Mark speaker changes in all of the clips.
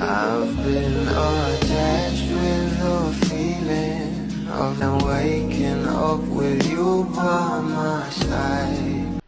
Speaker 1: I've been attached with the feeling of now waking up with you by my side.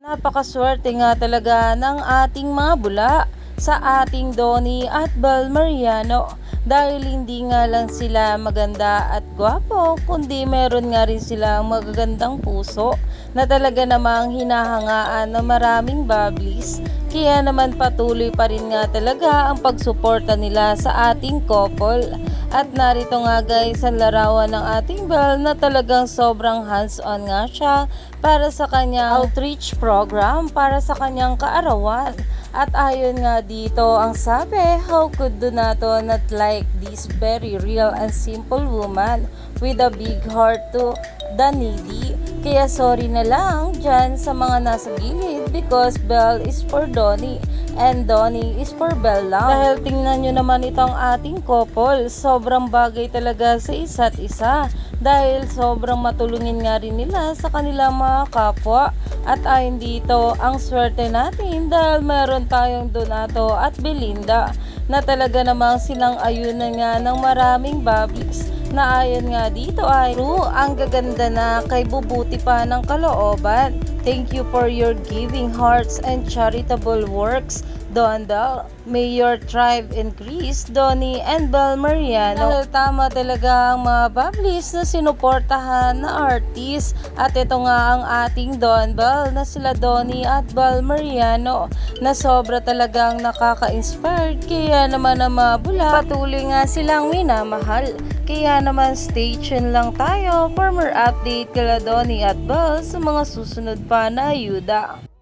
Speaker 2: Napakaswerte nga talaga ng ating mga bula sa ating Donnie at Bel Mariano dahil hindi nga lang sila maganda at gwapo kundi meron nga rin silang magagandang puso na talaga namang hinahangaan ng maraming bablis kaya naman patuloy pa rin nga talaga ang pagsuporta nila sa ating couple at narito nga guys ang larawan ng ating Bel na talagang sobrang hands-on nga siya para sa kanyang outreach program para sa kanyang kaarawan. At ayon nga dito ang sabi, how could Donato not like this very real and simple woman with a big heart to the needy? Kaya sorry na lang dyan sa mga nasa gilid because Belle is for Donnie and Donnie is for Belle lang. Dahil tingnan nyo naman itong ating couple, sobrang bagay talaga sa isa't isa dahil sobrang matulungin nga rin nila sa kanilang mga kapwa at ayon dito ang swerte natin dahil meron tayong Donato at Belinda na talaga namang silang ayunan nga ng maraming bablis na ayon nga dito ay true ang gaganda na kay bubuti pa ng kalooban. Thank you for your giving hearts and charitable works. Dondal, may your tribe increase, Donnie and Bel Mariano. Dahil tama talaga ang mga bablis na sinuportahan na artist. At ito nga ang ating Don Bell na sila Donnie at Bel Mariano na sobra talagang nakaka-inspired. Kaya naman ang mga bula, patuloy nga silang minamahal. Kaya naman stay tuned lang tayo for more update kala Donnie at Bell sa mga susunod pa na ayuda.